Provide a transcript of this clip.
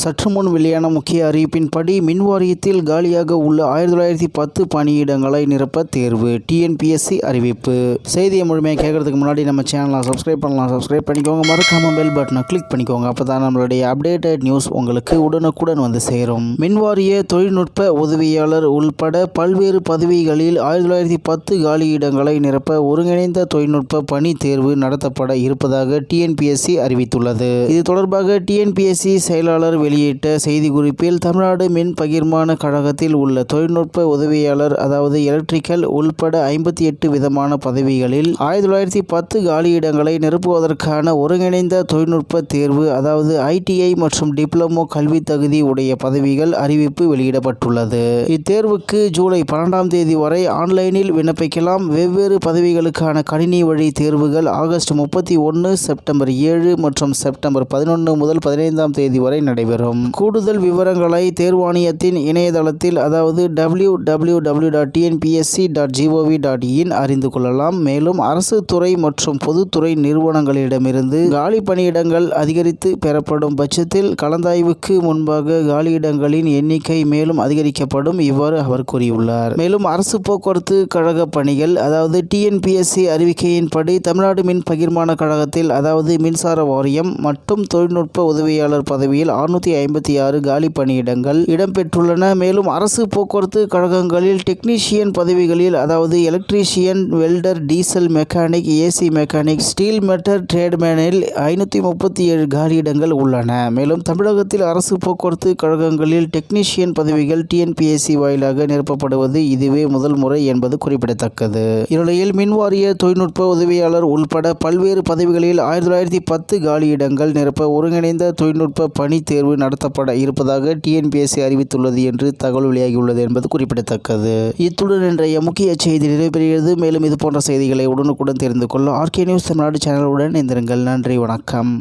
சற்று முன் வெளியான முக்கிய அறிவிப்பின்படி மின் வாரியத்தில் காலியாக உள்ள ஆயிரத்தி தொள்ளாயிரத்தி பத்து பணியிடங்களை நிரப்ப தேர்வு. டிஎன்பிஎஸ்சி அறிவிப்பு. செய்தியை முழுமையாக கேட்கறதுக்கு முன்னாடி நம்ம சேனலை சப்ஸ்கிரைப் பண்ணலாம். சப்ஸ்கிரைப் பண்ணிக்கோங்க. மறக்காம பெல் பட்டனை கிளிக் பண்ணிக்கோங்க. அப்போ தான் நம்மளுடைய அப்டேட்டட் நியூஸ் உங்களுக்கு உடனுக்குடன் வந்து சேரும். மின் வாரிய தொழில்நுட்ப உதவியாளர் உள்பட பல்வேறு பதவிகளில் ஆயிரத்தி தொள்ளாயிரத்தி பத்து காலியிடங்களை நிரப்ப ஒருங்கிணைந்த தொழில்நுட்ப பணி தேர்வு நடத்தப்பட இருப்பதாக டிஎன்பிஎஸ்சி அறிவித்துள்ளது. இது தொடர்பாக டிஎன்பிஎஸ்சி செயலாளர் வெளியிட்ட செய்திக்குறிப்பில் தமிழ்நாடு மின் பகிர்மான கழகத்தில் உள்ள தொழில்நுட்ப உதவியாளர் அதாவது எலக்ட்ரிக்கல் உள்பட ஐம்பத்தி எட்டு விதமான பதவிகளில் ஆயிரத்தி தொள்ளாயிரத்தி பத்து காலியிடங்களை நிரப்புவதற்கான ஒருங்கிணைந்த தொழில்நுட்ப தேர்வு அதாவது ஐடிஐ மற்றும் டிப்ளமோ கல்வி தகுதி உடைய பதவிகள் அறிவிப்பு வெளியிடப்பட்டுள்ளது. இத்தேர்வுக்கு ஜூலை பன்னெண்டாம் தேதி வரை ஆன்லைனில் விண்ணப்பிக்கலாம். வெவ்வேறு பதவிகளுக்கான கணினி வழி தேர்வுகள் ஆகஸ்ட் முப்பத்தி ஒன்று செப்டம்பர் ஏழு மற்றும் செப்டம்பர் பதினொன்று முதல் பதினைந்தாம் தேதி வரை நடைபெறும். கூடுதல் விவரங்களை தேர்வாணையத்தின் இணையதளத்தில் அதாவது W W W dot TNPSC dot G O V dot in அறிந்து கொள்ளலாம். மேலும் அரசு துறை மற்றும் பொதுத்துறை நிறுவனங்களிடமிருந்து காலி பணியிடங்கள் அதிகரித்து பெறப்படும் பட்சத்தில் கலந்தாய்வுக்கு முன்பாக காலியிடங்களின் எண்ணிக்கை மேலும் அதிகரிக்கப்படும் இவ்வாறு அவர் கூறியுள்ளார். மேலும் அரசு போக்குவரத்து கழக பணிகள் அதாவது டிஎன்பிஎஸ்சி அறிவிக்கையின்படி தமிழ்நாடு மின் பகிர்மான கழகத்தில் அதாவது மின்சார வாரியம் மற்றும் தொழில்நுட்ப உதவியாளர் பதவியில் அறுநூற்றி ஐம்பத்தி ஆறு காலி பணியிடங்கள் இடம்பெற்றுள்ளன. மேலும் அரசு போக்குவரத்து கழகங்களில் டெக்னீஷியன் பதவிகளில் அதாவது electrician welder diesel mechanic AC mechanic steel matter ட்ரேட்மேனில் ஐநூற்றி முப்பத்தி ஏழு காலியிடங்கள் உள்ளன. மேலும் தமிழகத்தில் அரசு போக்குவரத்து கழகங்களில் டெக்னீஷியன் பதவிகள் டிஎன்பிஎஸ்சி வாயிலாக நிரப்பப்படுவது இதுவே முதல் முறை என்பது குறிப்பிடத்தக்கது. இந்நிலையில் மின்வாரிய தொழில்நுட்ப உதவியாளர் உள்பட பல்வேறு பதவிகளில் ஆயிரத்தி தொள்ளாயிரத்தி பத்து காலியிடங்கள் நிரப்ப ஒருங்கிணைந்த தொழில்நுட்ப பணி தேர்வு நடத்தப்பட இருப்பதாக டிஎன்பிஎஸ்சி அறிவித்துள்ளது என்று தகவல் வெளியாகியுள்ளது என்பது குறிப்பிடத்தக்கது. இத்துடன் இன்றைய முக்கிய செய்தி நிறைவேறுகிறது மேலும் இது போன்ற செய்திகளை உடனுக்குடன் தெரிந்து கொள்ள ஆர்கே நியூஸ் தமிழ்நாடு சேனலுடன் இணைந்திருங்கள். நன்றி வணக்கம்.